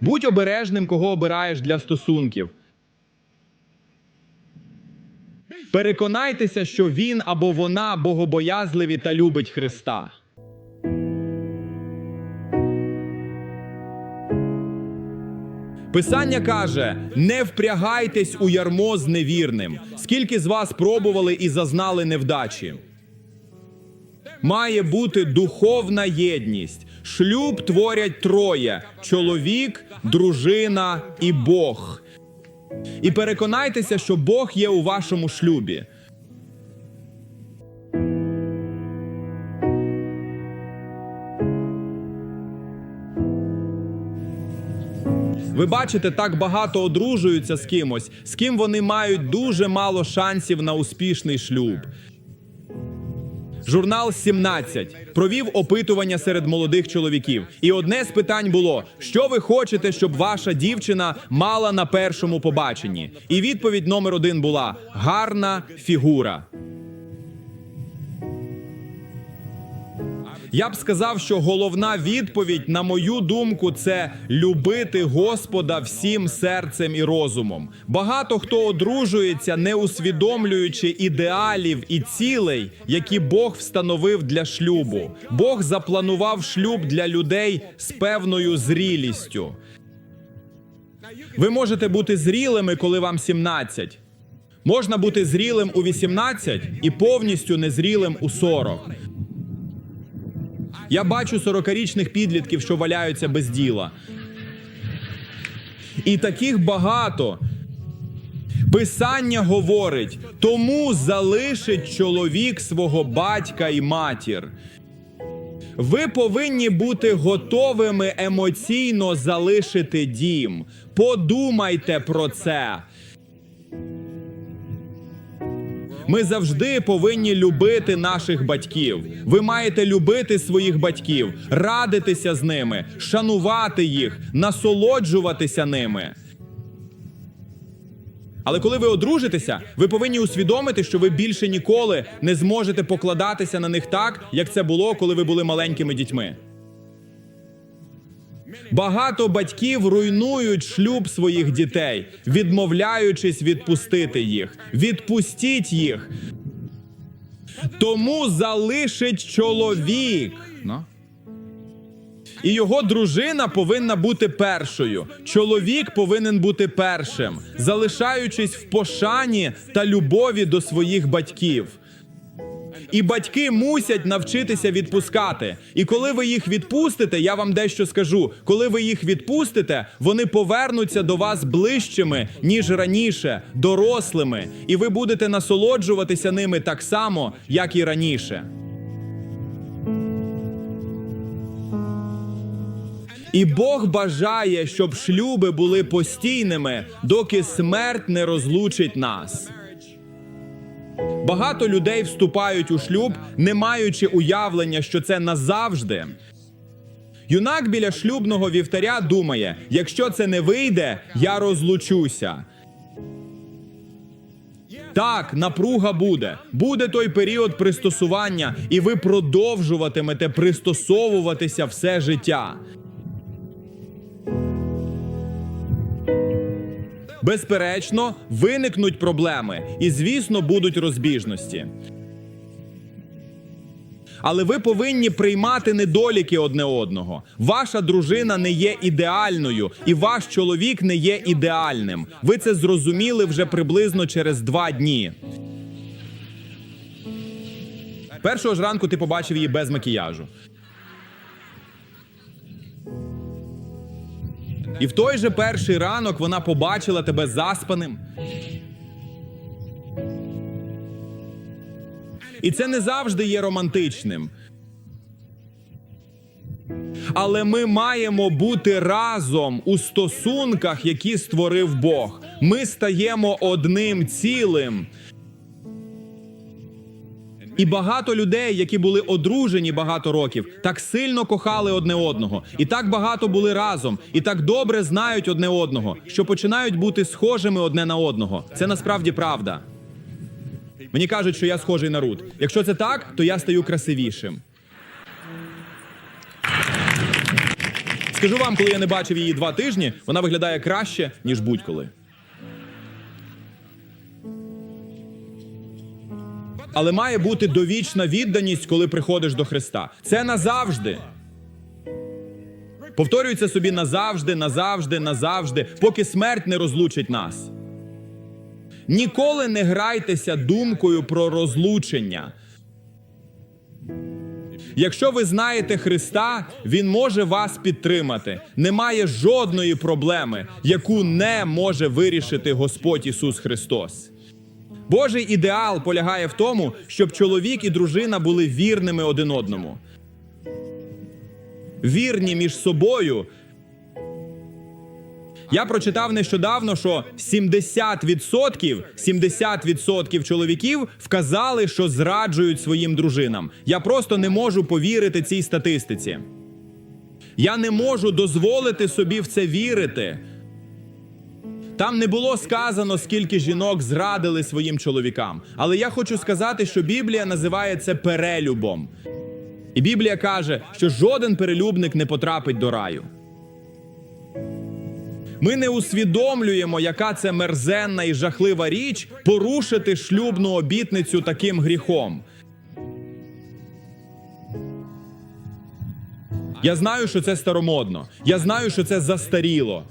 Будь обережним, кого обираєш для стосунків. Переконайтеся, що він або вона богобоязливі та любить Христа. Писання каже: не впрягайтесь у ярмо з невірним. Скільки з вас пробували і зазнали невдачі? Має бути духовна єдність. Шлюб творять троє: чоловік, дружина і Бог. І переконайтеся, що Бог є у вашому шлюбі. Ви бачите, так багато одружуються з кимось, з ким вони мають дуже мало шансів на успішний шлюб. Журнал 17 провів опитування серед молодих чоловіків. І одне з питань було: що ви хочете, щоб ваша дівчина мала на першому побаченні? І відповідь номер один була: гарна фігура. Я б сказав, що головна відповідь, на мою думку, це любити Господа всім серцем і розумом. Багато хто одружується, не усвідомлюючи ідеалів і цілей, які Бог встановив для шлюбу. Бог запланував шлюб для людей з певною зрілістю. Ви можете бути зрілими, коли вам 17. Можна бути зрілим у 18 і повністю незрілим у 40. Я бачу 40-річних підлітків, що валяються без діла. І таких багато. Писання говорить: тому залишить чоловік свого батька і матір. Ви повинні бути готовими емоційно залишити дім. Подумайте про це. Ми завжди повинні любити наших батьків. Ви маєте любити своїх батьків, радитися з ними, шанувати їх, насолоджуватися ними. Але коли ви одружитеся, ви повинні усвідомити, що ви більше ніколи не зможете покладатися на них так, як це було, коли ви були маленькими дітьми. Багато батьків руйнують шлюб своїх дітей, відмовляючись відпустити їх. Відпустіть їх. Тому залишить чоловік. Ну? І його дружина повинна бути першою. Чоловік повинен бути першим, залишаючись в пошані та любові до своїх батьків. І батьки мусять навчитися відпускати. І коли ви їх відпустите, я вам дещо скажу. Коли ви їх відпустите, вони повернуться до вас ближчими, ніж раніше, дорослими, і ви будете насолоджуватися ними так само, як і раніше. І Бог бажає, щоб шлюби були постійними, доки смерть не розлучить нас. Багато людей вступають у шлюб, не маючи уявлення, що це назавжди. Юнак біля шлюбного вівтаря думає: якщо це не вийде, я розлучуся. Так, напруга буде. Буде той період пристосування, і ви продовжуватимете пристосовуватися все життя. Безперечно, виникнуть проблеми, і, звісно, будуть розбіжності. Але ви повинні приймати недоліки одне одного. Ваша дружина не є ідеальною, і ваш чоловік не є ідеальним. Ви це зрозуміли вже приблизно через два дні. Першого ж ранку ти побачив її без макіяжу. І в той же перший ранок вона побачила тебе заспаним. І це не завжди є романтичним. Але ми маємо бути разом у стосунках, які створив Бог. Ми стаємо одним цілим. І багато людей, які були одружені багато років, так сильно кохали одне одного, і так багато були разом, і так добре знають одне одного, що починають бути схожими одне на одного. Це насправді правда. Мені кажуть, що я схожий на Рут. Якщо це так, то я стаю красивішим. Скажу вам, коли я не бачив її два тижні, вона виглядає краще, ніж будь-коли. Але має бути довічна відданість, коли приходиш до Христа. Це назавжди. Повторюється собі назавжди, назавжди, назавжди, поки смерть не розлучить нас. Ніколи не грайтеся думкою про розлучення. Якщо ви знаєте Христа, Він може вас підтримати. Немає жодної проблеми, яку не може вирішити Господь Ісус Христос. Божий ідеал полягає в тому, щоб чоловік і дружина були вірними один одному. Вірні між собою. Я прочитав нещодавно, що 70%, 70% чоловіків вказали, що зраджують своїм дружинам. Я просто не можу повірити цій статистиці. Я не можу дозволити собі в це вірити. Там не було сказано, скільки жінок зрадили своїм чоловікам. Але я хочу сказати, що Біблія називає це перелюбом. І Біблія каже, що жоден перелюбник не потрапить до раю. Ми не усвідомлюємо, яка це мерзенна і жахлива річ порушити шлюбну обітницю таким гріхом. Я знаю, що це старомодно. Я знаю, що це застаріло.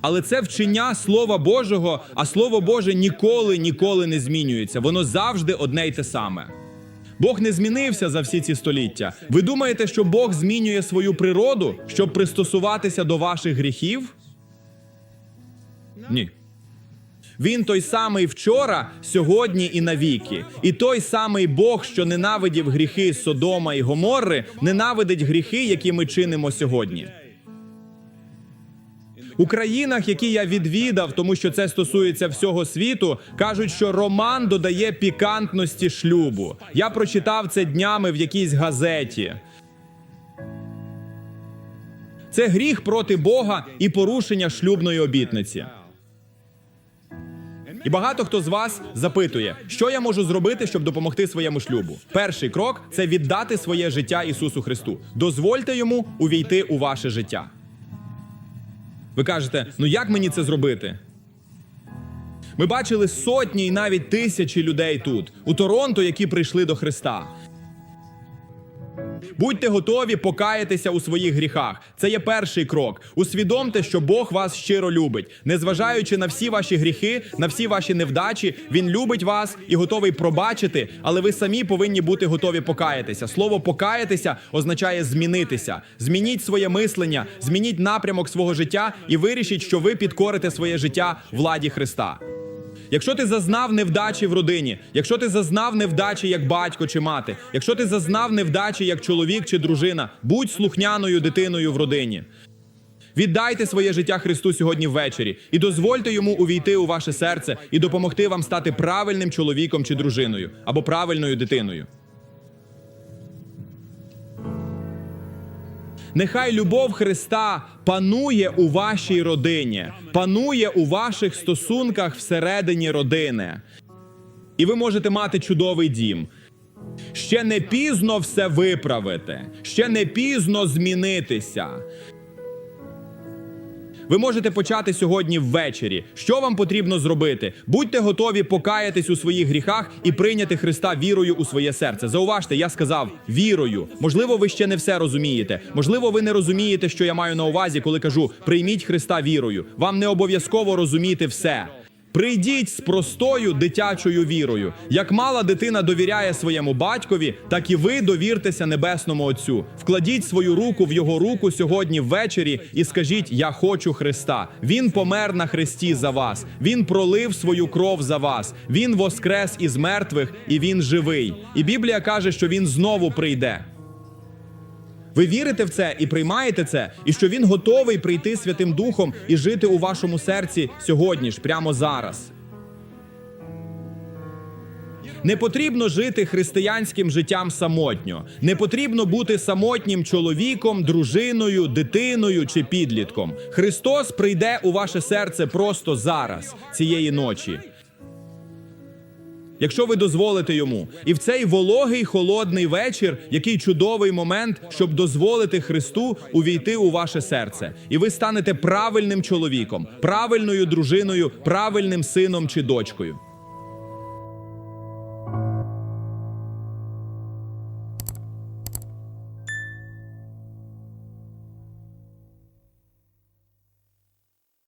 Але це вчення Слова Божого, а Слово Боже ніколи ніколи не змінюється. Воно завжди одне й те саме. Бог не змінився за всі ці століття. Ви думаєте, що Бог змінює свою природу, щоб пристосуватися до ваших гріхів? Ні. Він той самий вчора, сьогодні і навіки. І той самий Бог, що ненавидів гріхи Содома і Гоморри, ненавидить гріхи, які ми чинимо сьогодні. У країнах, які я відвідав, тому що це стосується всього світу, кажуть, що роман додає пікантності шлюбу. Я прочитав це днями в якійсь газеті. Це гріх проти Бога і порушення шлюбної обітниці. І багато хто з вас запитує, що я можу зробити, щоб допомогти своєму шлюбу. Перший крок це віддати своє життя Ісусу Христу. Дозвольте йому увійти у ваше життя. Ви кажете, ну як мені це зробити? Ми бачили сотні і навіть тисячі людей тут, у Торонто, які прийшли до Христа. Будьте готові покаятися у своїх гріхах. Це є перший крок. Усвідомте, що Бог вас щиро любить. Незважаючи на всі ваші гріхи, на всі ваші невдачі, Він любить вас і готовий пробачити, але ви самі повинні бути готові покаятися. Слово покаятися означає змінитися. Змініть своє мислення, змініть напрямок свого життя і вирішіть, що ви підкорите своє життя владі Христа. Якщо ти зазнав невдачі в родині, якщо ти зазнав невдачі як батько чи мати, якщо ти зазнав невдачі як чоловік чи дружина, будь слухняною дитиною в родині. Віддайте своє життя Христу сьогодні ввечері і дозвольте йому увійти у ваше серце і допомогти вам стати правильним чоловіком чи дружиною або правильною дитиною. Нехай любов Христа панує у вашій родині, панує у ваших стосунках всередині родини. І ви можете мати чудовий дім. Ще не пізно все виправити, ще не пізно змінитися. Ви можете почати сьогодні ввечері. Що вам потрібно зробити? Будьте готові покаятись у своїх гріхах і прийняти Христа вірою у своє серце. Зауважте, я сказав вірою. Можливо, ви ще не все розумієте. Можливо, ви не розумієте, що я маю на увазі, коли кажу прийміть Христа вірою. Вам не обов'язково розуміти все. Прийдіть з простою дитячою вірою. Як мала дитина довіряє своєму батькові, так і ви довіртеся небесному Отцю. Вкладіть свою руку в його руку сьогодні ввечері і скажіть: Я хочу Христа. Він помер на хресті за вас. Він пролив свою кров за вас. Він воскрес із мертвих, і він живий. І Біблія каже, що він знову прийде. Ви вірите в це і приймаєте це, і що він готовий прийти Святим Духом і жити у вашому серці сьогодні ж, прямо зараз. Не потрібно жити християнським життям самотньо. Не потрібно бути самотнім чоловіком, дружиною, дитиною чи підлітком. Христос прийде у ваше серце просто зараз, цієї ночі. Якщо ви дозволите йому. І в цей вологий холодний вечір, який чудовий момент, щоб дозволити Христу увійти у ваше серце. І ви станете правильним чоловіком, правильною дружиною, правильним сином чи дочкою.